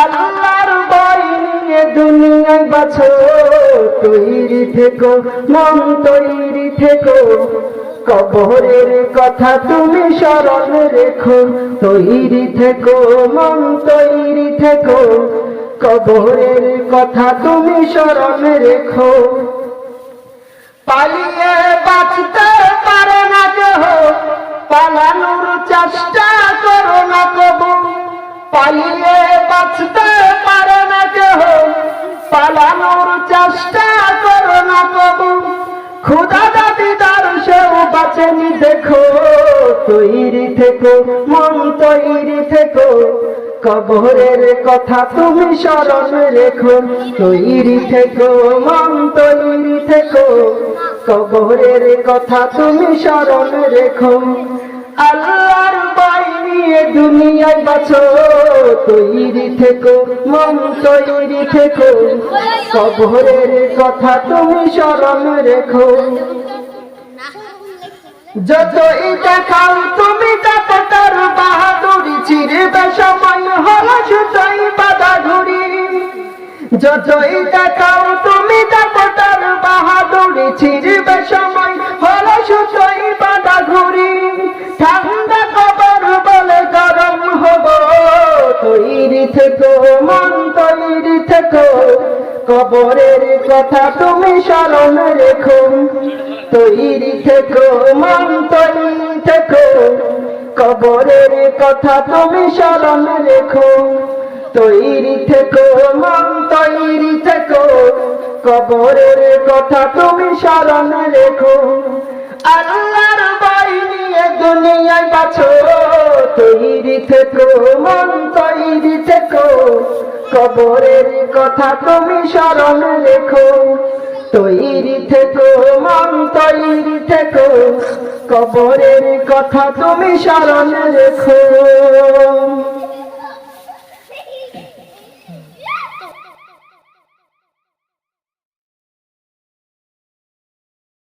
আল্লাহর বই নিয়ে দুনিয়ায় বাছো, তৈরি থেকো, মন তৈরি থেকো। কবরের কথা তুমি স্মরণ রেখো, তৈরি থেকো, মন তৈরি থেকো। কবরের কথা তুমি স্মরণ রেখো। পালিয়ে বাঁচতে পালানোর চেষ্টা করো না কবু খুদা দাবিদার সেও বাঁচেনি, দেখো, তৈরি থেকো, মন তৈরি থেকো। কবরের কথা তুমি স্মরণ রেখো, তৈরি থেকো, মন তৈরি থেকো। কবরের কথা তুমি স্মরণ রেখো। আল্লাহর বাই নিয়ে দুনিয়ায় বাছো তৈরি থেকো, মন তৈরি থেকো। কবরের কথা তুমি স্মরণ রেখো। যতই দেখাও তুমি তত তার বাহাদুরি চিরবে সময় হল সুতোই বাধা ঘুরি। যতই দেখাও থেকো মন তৈরি থেকো। কবরের কথা তুমি স্মরণ রেখো। তৈরি থেকো মন তৈরি থেকো। কবরের কথা তুমি স্মরণ রেখো। তৈরি থেকো মন তৈরি থেকো। কবরের কথা তুমি স্মরণ রেখো। আল্লাহর বাই নিয়ে দুনিয়ায় বাছো তৈরি থেকো মন কবরের কথা তুমি স্মরণ রেখো তৈরি থেকো, মন তৈরি থেকো। কবরের কথা তুমি স্মরণ রেখো